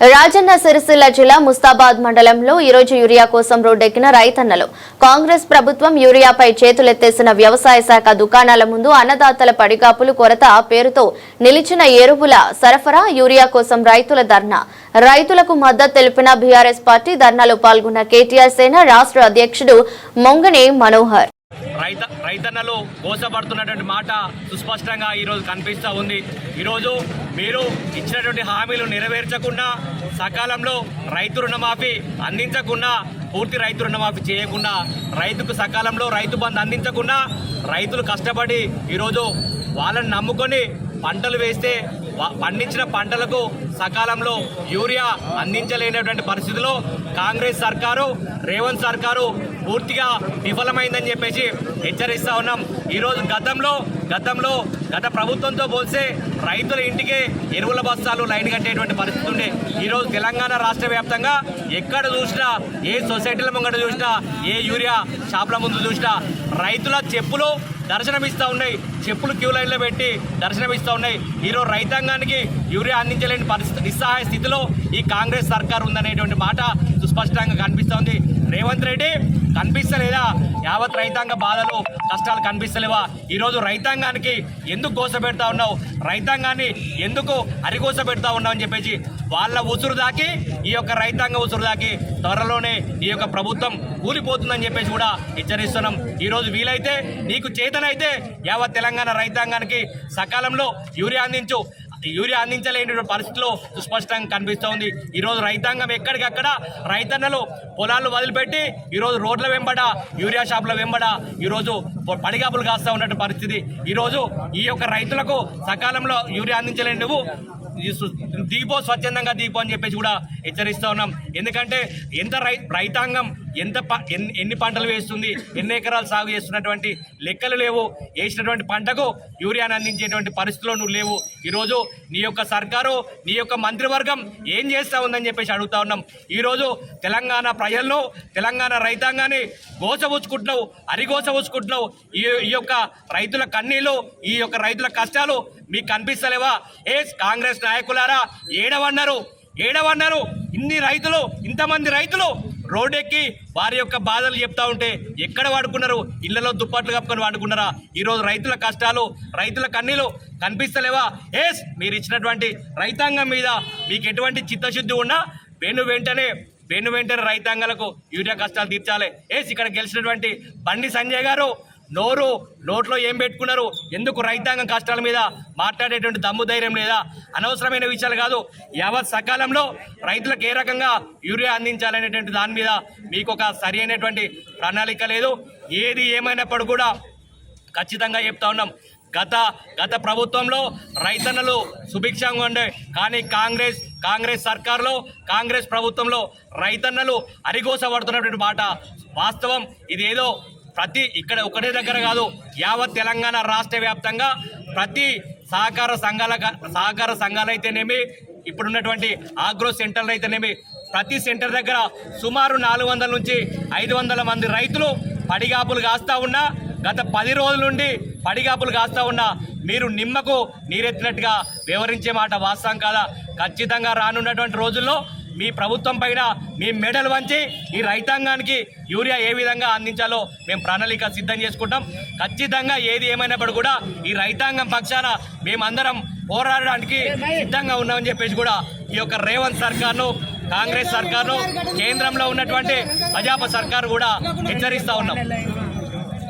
రాజన్న సిరిసిల్ల జిల్లా ముస్తాబాద్ మండలంలో ఈరోజు యూరియా కోసం రోడ్డెక్కిన రైతన్నలు. కాంగ్రెస్ ప్రభుత్వం యూరియాపై చేతులెత్తేసిన వ్యవసాయ శాఖ దుకాణాల ముందు అన్నదాతల పడిగాపులు కొరత పేరుతో నిలిచిన ఎరువుల సరఫరా యూరియా కోసం రైతుల ధర్నా. రైతులకు మద్దతు తెలిపిన బీఆర్ఎస్ పార్టీ ధర్నాలో పాల్గొన్న కేటీఆర్ సేన రాష్ట్ర అధ్యక్షుడు మొంగని మనోహర్. రైత రైతన్నలు మోసపడుతున్నటువంటి మాట సుస్పష్టంగా ఈరోజు కనిపిస్తూ ఉంది. ఈరోజు మీరు ఇచ్చినటువంటి హామీలు నెరవేర్చకుండా సకాలంలో రైతు రుణమాఫీ అందించకుండా పూర్తి రైతు రుణమాఫీ చేయకుండా రైతుకు సకాలంలో రైతు బంధు అందించకుండా రైతులు కష్టపడి ఈరోజు వాళ్ళని నమ్ముకొని పంటలు వేస్తే పండించిన పంటలకు సకాలంలో యూరియా అందించలేనటువంటి పరిస్థితిలో కాంగ్రెస్ సర్కారు రేవంత్ సర్కారు పూర్తిగా విఫలమైందని చెప్పేసి హెచ్చరిస్తా ఉన్నాం. ఈరోజు గతంలో గతంలో గత ప్రభుత్వంతో పోల్చే రైతుల ఇంటికే ఎరువుల బస్తాలు లైన్ కట్టేటువంటి పరిస్థితి ఉండే. ఈరోజు తెలంగాణ రాష్ట్ర వ్యాప్తంగా ఎక్కడ చూసినా ఏ సొసైటీల ముంగట చూసినా ఏ యూరియా షాపుల ముందు చూసినా రైతుల చెప్పులు దర్శనమిస్తూ ఉన్నాయి. చెప్పులు క్యూ లైన్లో పెట్టి దర్శనమిస్తూ ఉన్నాయి. ఈరోజు రైతాంగానికి యూరియా అందించలేని పరిస్థితి నిస్సహాయ స్థితిలో ఈ కాంగ్రెస్ సర్కార్ ఉందనేటువంటి మాట సుస్పష్టంగా కనిపిస్తోంది. రేవంత్ రెడ్డి కనిపిస్తలేదా? యావత్ రైతాంగ బాధలు కష్టాలు కనిపిస్తలేవా? ఈరోజు రైతాంగానికి ఎందుకు గోస పెడతా ఉన్నావు? రైతాంగాన్ని ఎందుకు అరిగోస పెడతా ఉన్నావు అని చెప్పేసి వాళ్ళ ఉసురు దాకి ఈ యొక్క రైతాంగ ఉసురు దాకి త్వరలోనే ఈ యొక్క ప్రభుత్వం కూలిపోతుందని చెప్పేసి కూడా హెచ్చరిస్తున్నాం. ఈరోజు వీలైతే నీకు చేతనైతే యావత్ తెలంగాణ రైతాంగానికి సకాలంలో యూరియా అందించు. యూరియా అందించలేని పరిస్థితిలో సుస్పష్టంగా కనిపిస్తోంది ఈరోజు రైతాంగం ఎక్కడికక్కడ రైతన్నలు పొలాలు వదిలిపెట్టి ఈరోజు రోడ్ల వెంబడ యూరియా షాపుల వెంబడ ఈరోజు పడిగాపులు కాస్తూ ఉన్నట్టు పరిస్థితి. ఈరోజు ఈ యొక్క రైతులకు సకాలంలో యూరియా అందించలేని నువ్వు దీపో స్వచ్ఛందంగా దీపో అని చెప్పేసి కూడా హెచ్చరిస్తూ ఉన్నాం. ఎందుకంటే ఎంత రై రైతాంగం ఎంత ప- ఎన్ని ఎన్ని పంటలు వేస్తుంది ఎన్ని ఎకరాలు సాగు చేస్తున్నటువంటి లెక్కలు లేవు. వేసినటువంటి పంటకు యూరియాను అందించేటువంటి పరిస్థితులు నువ్వు లేవు. ఈరోజు నీ యొక్క సర్కారు నీ యొక్క మంత్రివర్గం ఏం చేస్తా ఉందని చెప్పేసి అడుగుతా ఉన్నాం. ఈరోజు తెలంగాణ ప్రజలను తెలంగాణ రైతాంగాన్ని గోసబుచ్చుకుంటున్నావు అరిగోసబుచ్చుకుంటున్నావు ఈ ఈ యొక్క రైతుల కన్నీళ్ళు ఈ యొక్క రైతుల కష్టాలు మీకు కనిపిస్తలేవా? ఏ కాంగ్రెస్ నాయకులారా ఏడవన్నారు. ఏడవన్నారు. ఇన్ని రైతులు ఇంతమంది రైతులు రోడ్డెక్కి వారి యొక్క బాధలు చెప్తా ఉంటే ఎక్కడ వాడుకున్నారు? ఇళ్ళలో దుప్పట్లు కప్పుకొని వాడుకున్నారా? ఈరోజు రైతుల కష్టాలు రైతుల కన్నీలు కనిపిస్తలేవా? ఎస్ మీరు ఇచ్చినటువంటి రైతాంగం మీద మీకు ఎటువంటి చిత్తశుద్ధి ఉన్నా వెను వెంటనే వెను వెంటనే రైతాంగాలకు యూరియా కష్టాలు తీర్చాలి. ఎస్ ఇక్కడ గెలిచినటువంటి బండి సంజయ్ గారు నోరు నోట్లో ఏం పెట్టుకున్నారు? ఎందుకు రైతాంగం కష్టాల మీద మాట్లాడేటువంటి దమ్ము ధైర్యం లేదా? అనవసరమైన విషయాలు కాదు. యావత్ సకాలంలో రైతులకు ఏ రకంగా యూరియా అందించాలనేటువంటి దాని మీద మీకు ఒక సరి అయినటువంటి ప్రణాళిక లేదు. ఏది ఏమైనప్పుడు కూడా ఖచ్చితంగా చెప్తా ఉన్నాం. గత గత ప్రభుత్వంలో రైతన్నలు సుభిక్షంగా ఉండే కానీ కాంగ్రెస్ కాంగ్రెస్ సర్కార్లో కాంగ్రెస్ ప్రభుత్వంలో రైతన్నలు అరిగోస పడుతున్నటువంటి మాట. వాస్తవం ఇదేదో ప్రతి ఇక్కడ ఒకటే దగ్గర కాదు యావత్ తెలంగాణ రాష్ట్ర వ్యాప్తంగా ప్రతి సహకార సంఘాల సహకార సంఘాలు అయితేనేమి ఇప్పుడున్నటువంటి ఆగ్రో సెంటర్లు అయితేనేమి ప్రతి సెంటర్ దగ్గర సుమారు నాలుగు వందల నుంచి ఐదు వందల మంది రైతులు పడిగాపులు కాస్తా ఉన్నా గత పది రోజుల నుండి పడిగాపులు కాస్తా ఉన్నా మీరు నిమ్మకు నీరెత్తినట్టుగా వివరించే మాట వాస్తవం కాదా? ఖచ్చితంగా రానున్నటువంటి రోజుల్లో మీ ప్రభుత్వం పైన మీ మెడలు వంచి ఈ రైతాంగానికి యూరియా ఏ విధంగా అందించాలో మేము ప్రణాళిక సిద్ధం చేసుకుంటాం. ఖచ్చితంగా ఏది ఏమైనప్పుడు కూడా ఈ రైతాంగం పక్షాన మేమందరం పోరాడడానికి సిద్ధంగా ఉన్నామని చెప్పేసి కూడా ఈ యొక్క రేవంత్ సర్కార్ను కాంగ్రెస్ సర్కార్ను కేంద్రంలో ఉన్నటువంటి భాజపా సర్కారు కూడా హెచ్చరిస్తూ ఉన్నాం.